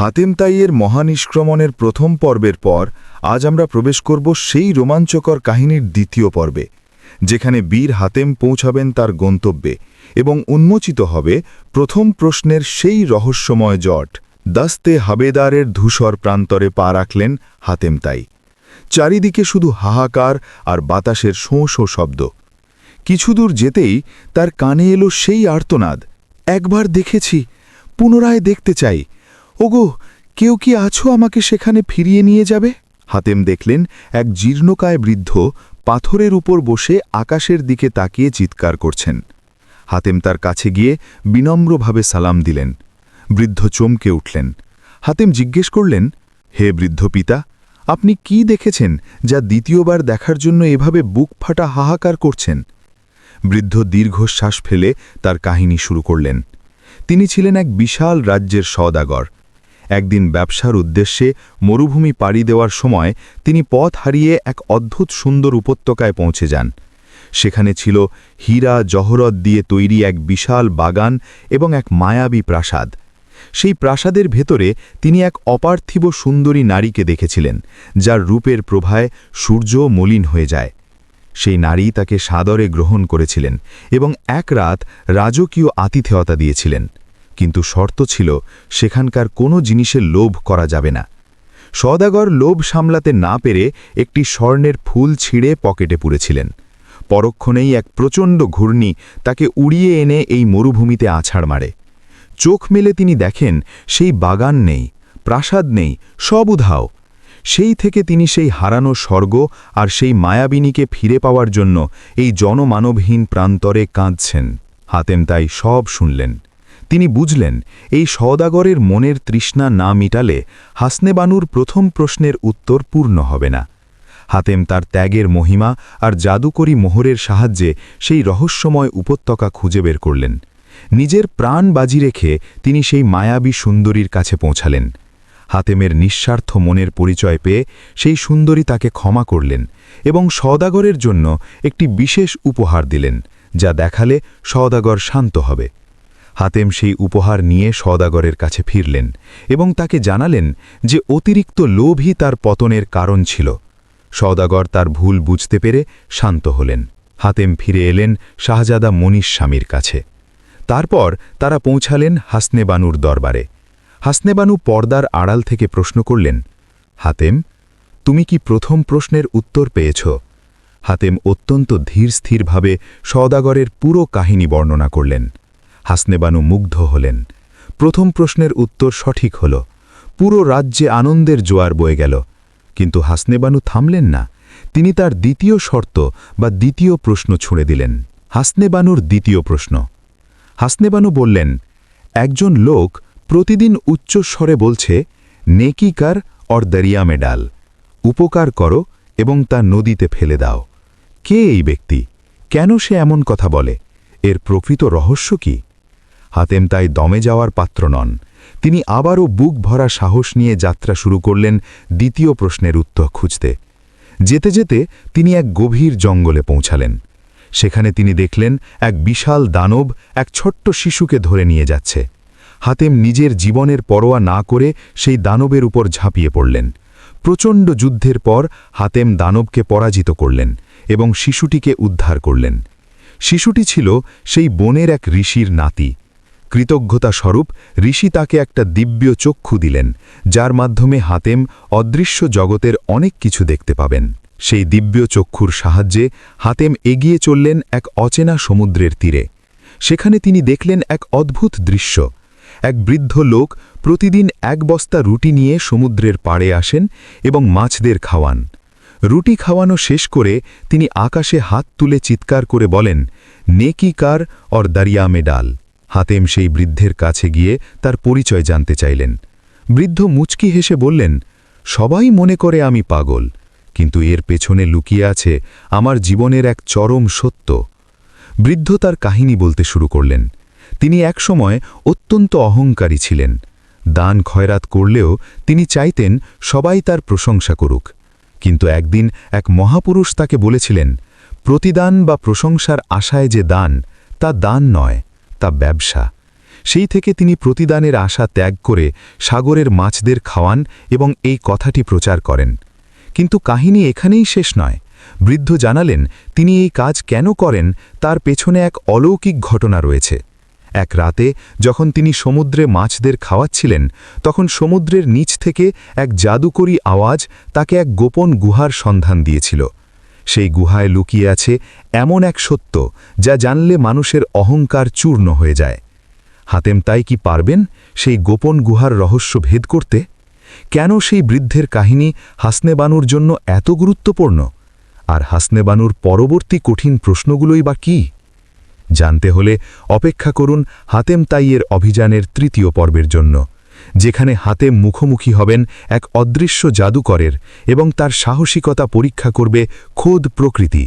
হাতেম তাইয়ের মহানিষ্ক্রমণের প্রথম পর্বের পর আজ আমরা প্রবেশ করব সেই রোমাঞ্চকর কাহিনীর দ্বিতীয় পর্বে, যেখানে বীর হাতেম পৌঁছাবেন তার গন্তব্যে এবং উন্মোচিত হবে প্রথম প্রশ্নের সেই রহস্যময় জট, দাস্তে হাবেদারের ধূসর প্রান্তরে পা রাখলেন হাতেম তাই। চারিদিকে শুধু হাহাকার আর বাতাসের শোঁ শোঁ শব্দ। কিছুদূর যেতেই তার কানে এলো সেই আর্তনাদ, একবার দেখেছি, পুনরায় দেখতে চাই ওগো, কেউ কি আছো আমাকে সেখানে ফিরিয়ে নিয়ে যাবে? হাতেম দেখলেন এক জীর্ণকায় বৃদ্ধ পাথরের উপর বসে আকাশের দিকে তাকিয়ে চিৎকার করছেন। হাতেম তার কাছে গিয়ে বিনম্রভাবে সালাম দিলেন। বৃদ্ধ চমকে উঠলেন। হাতেম জিজ্ঞেস করলেন, হে বৃদ্ধ পিতা, আপনি কি দেখেছেন যা দ্বিতীয়বার দেখার জন্য এভাবে বুক ফাটা হাহাকার করছেন? বৃদ্ধ দীর্ঘশ্বাস ফেলে তার কাহিনী শুরু করলেন। তিনি ছিলেন এক বিশাল রাজ্যের সওদাগর। একদিন ব্যবসার উদ্দেশ্যে মরুভূমি পাড়ি দেওয়ার সময় তিনি পথ হারিয়ে এক অদ্ভুত সুন্দর উপত্যকায় পৌঁছে যান। সেখানে ছিল হীরা জহরত দিয়ে তৈরি এক বিশাল বাগান এবং এক মায়াবী প্রাসাদ। সেই প্রাসাদের ভেতরে তিনি এক অপার্থিব সুন্দরী নারীকে দেখেছিলেন, যার রূপের প্রভায় সূর্য মলিন হয়ে যায়। সেই নারী তাকে সাদরে গ্রহণ করেছিলেন এবং এক রাত রাজকীয় আতিথেয়তা দিয়েছিলেন। কিন্তু শর্ত ছিল, সেখানকার কোনো জিনিসের লোভ করা যাবে না। সদাগর লোভ সামলাতে না পেরে একটি স্বর্ণের ফুল ছিঁড়ে পকেটে পুরেছিলেন। পরক্ষণেই এক প্রচণ্ড ঘূর্ণি তাকে উড়িয়ে এনে এই মরুভূমিতে আছাড় মারে। চোখ মেলে তিনি দেখেন, সেই বাগান নেই, প্রাসাদ নেই, সব উধাও। সেই থেকে তিনি সেই হারানো স্বর্গ আর সেই মায়াবিনীকে ফিরে পাওয়ার জন্য এই জনমানবহীন প্রান্তরে কাঁদছেন। হাতেম তাই সব শুনলেন। তিনি বুঝলেন, এই সওদাগরের মনের তৃষ্ণা না মিটালে হাসনেবানুর প্রথম প্রশ্নের উত্তর পূর্ণ হবে না। হাতেম তার ত্যাগের মহিমা আর জাদুকরী মোহরের সাহায্যে সেই রহস্যময় উপত্যকা খুঁজে বের করলেন। নিজের প্রাণ বাজি রেখে তিনি সেই মায়াবী সুন্দরীর কাছে পৌঁছালেন। হাতেমের নিঃস্বার্থ মনের পরিচয় পেয়ে সেই সুন্দরী তাকে ক্ষমা করলেন এবং সওদাগরের জন্য একটি বিশেষ উপহার দিলেন, যা দেখালে সওদাগর শান্ত হবে। হাতেম সেই উপহার নিয়ে সওদাগরের কাছে ফিরলেন এবং তাকে জানালেন যে অতিরিক্ত লোভই তার পতনের কারণ ছিল। সওদাগর তার ভুল বুঝতে পেরে শান্ত হলেন। হাতেম ফিরে এলেন শাহজাদা মনীষ স্বামীর কাছে। তারপর তারা পৌঁছালেন হাসনেবানুর দরবারে। হাসনেবানু পর্দার আড়াল থেকে প্রশ্ন করলেন, হাতেম, তুমি কি প্রথম প্রশ্নের উত্তর পেয়েছ? হাতেম অত্যন্ত ধীর স্থিরভাবে সওদাগরের পুরো কাহিনী বর্ণনা করলেন। হাসনেবানু মুগ্ধ হলেন। প্রথম প্রশ্নের উত্তর সঠিক হল, পুরো রাজ্যে আনন্দের জোয়ার বয়ে গেল। কিন্তু হাসনেবানু থামলেন না। তিনি তার দ্বিতীয় শর্ত বা দ্বিতীয় প্রশ্ন ছুঁড়ে দিলেন। হাসনেবানুর দ্বিতীয় প্রশ্ন। হাসনেবানু বললেন, একজন লোক প্রতিদিন উচ্চস্বরে বলছে নেকিকার অর দরিয়া মেডাল উপকার করো এবং তা নদীতে ফেলে দাও। কে এই ব্যক্তি? কেন সে এমন কথা বলে? এর প্রকৃত রহস্য কি? হাতেম তাই দমে যাওয়ার পাত্র নন। তিনি আবারও বুক ভরা সাহস নিয়ে যাত্রা শুরু করলেন দ্বিতীয় প্রশ্নের উত্তর খুঁজতে। যেতে যেতে তিনি এক গভীর জঙ্গলে পৌঁছালেন। সেখানে তিনি দেখলেন এক বিশাল দানব এক ছোট্ট শিশুকে ধরে নিয়ে যাচ্ছে। হাতেম নিজের জীবনের পরোয়া না করে সেই দানবের উপর ঝাঁপিয়ে পড়লেন। প্রচণ্ড যুদ্ধের পর হাতেম দানবকে পরাজিত করলেন এবং শিশুটিকে উদ্ধার করলেন। শিশুটি ছিল সেই বনের এক ঋষির নাতি। কৃতজ্ঞতা স্বরূপ ঋষি তাকে একটা দিব্য চক্ষু দিলেন, যার মাধ্যমে হাতেম অদৃশ্য জগতের অনেক কিছু দেখতে পাবেন। সেই দিব্য চক্ষুর সাহায্যে হাতেম এগিয়ে চললেন এক অচেনা সমুদ্রের তীরে। সেখানে তিনি দেখলেন এক অদ্ভুত দৃশ্য। এক বৃদ্ধ লোক প্রতিদিন এক বস্তা রুটি নিয়ে সমুদ্রের পাড়ে আসেন এবং মাছদের খাওয়ান। রুটি খাওয়ানো শেষ করে তিনি আকাশে হাত তুলে চিৎকার করে বলেন, নেকি কার অর দারিয়া মেডাল হাতেম সেই বৃদ্ধের কাছে গিয়ে তার পরিচয় জানতে চাইলেন। বৃদ্ধ মুচকি হেসে বললেন, সবাই মনে করে আমি পাগল, কিন্তু এর পেছনে লুকিয়ে আছে আমার জীবনের এক চরম সত্য। বৃদ্ধ তার কাহিনী বলতে শুরু করলেন। তিনি একসময় অত্যন্ত অহংকারী ছিলেন। দান খয়রাত করলেও তিনি চাইতেন সবাই তার প্রশংসা করুক। কিন্তু একদিন এক মহাপুরুষ তাকে বলেছিলেন, প্রতিদান বা প্রশংসার আশায় যে দান, তা দান নয়। তা ব্যবসা। সেই থেকে তিনি প্রতিদানের আশা ত্যাগ করে সাগরের মাছদের খাওয়ান এবং এই কথাটি প্রচার করেন। কিন্তু কাহিনী এখানেই শেষ নয়। বৃদ্ধ জানালেন, তিনি এই কাজ কেন করেন তার পেছনে এক অলৌকিক ঘটনা রয়েছে। এক রাতে যখন তিনি সমুদ্রে মাছদের খাওয়াচ্ছিলেন, তখন সমুদ্রের নিচ থেকে এক জাদুকরী আওয়াজ তাকে এক গোপন গুহার সন্ধান দিয়েছিল। সেই গুহায় লুকিয়ে আছে এমন এক সত্য যা জানলে মানুষের অহংকার চূর্ণ হয়ে যায়। হাতেম, তাই কি পারবেন সেই গোপন গুহার রহস্য ভেদ করতে? কেন সেই বৃদ্ধের কাহিনী হাসনেবানুর জন্য এত গুরুত্বপূর্ণ? আর হাসনেবানুর পরবর্তী কঠিন প্রশ্নগুলোই বা কী? জানতে হলে অপেক্ষা করুন হাতেম তাইয়ের অভিযানের তৃতীয় পর্বের জন্য। যেখানে হাতে মুখোমুখি হবেন এক অদৃশ্য জাদুকরের এবং তার সাহসিকতা পরীক্ষা করবে খোদ প্রকৃতি।